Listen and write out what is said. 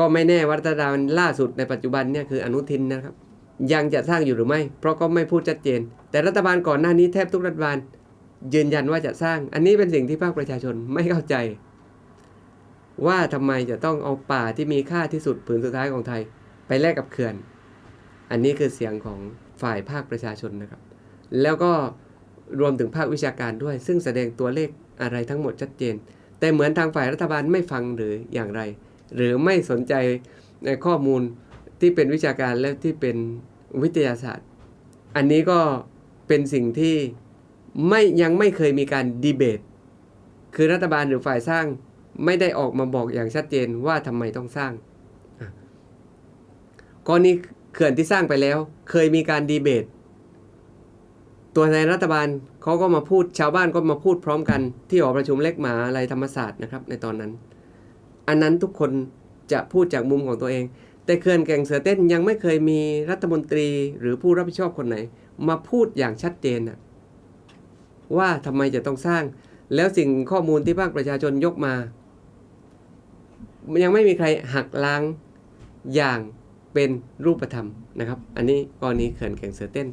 ก็ไม่แน่ว่ารัฐบาลล่าสุดในปัจจุบันเนี่ยคืออนุทินนะครับ ยังจะสร้างอยู่หรือไม่ เพราะก็ไม่พูดชัดเจน แต่รัฐบาลก่อนหน้านี้แทบทุกรัฐบาล ยืนยันว่าจะสร้าง อันนี้เป็นสิ่งที่ภาคประชาชนไม่เข้าใจ ว่าทำไมจะต้องเอาป่าที่มีค่าที่สุดผืนสุดท้ายของไทย ไปแลกกับเขื่อน อันนี้คือเสียงของฝ่ายภาคประชาชนนะครับ แล้วก็รวมถึงภาควิชาการด้วย ซึ่งแสดงตัวเลขอะไรทั้งหมดชัดเจน แต่เหมือนทางฝ่ายรัฐบาลไม่ฟังหรืออย่างไร หรือไม่สนใจในข้อมูลที่เป็นวิชาการและที่เป็นวิทยาศาสตร์ อันนี้ก็เป็นสิ่งที่ไม่ยังไม่เคยมีการดีเบต คือรัฐบาลหรือฝ่ายสร้างไม่ได้ออกมาบอกอย่างชัดเจนว่าทำไมต้องสร้างอะกรณีเขื่อนที่สร้างไปแล้ว เคยมีการดีเบต ตัวแทนรัฐบาลเขาก็มาพูดชาวบ้านก็มาพูดพร้อมกันที่หอประชุมเล็กหมาอะไรธรรมศาสตร์นะครับในตอนนั้น อันนั้นทุกคนจะพูดจากมุมของตัวเอง แต่เขื่อนแก่งเสือเต้นยังไม่เคยมีรัฐมนตรีหรือผู้รับผิดชอบคนไหน มาพูดอย่างชัดเจนว่าทำไมจะต้องสร้าง แล้วสิ่งข้อมูลที่ภาคประชาชนยกมา ยังไม่มีใครหักล้างอย่างเป็นรูปธรรมนะครับ อันนี้กรณีเขื่อนแก่งเสือเต้น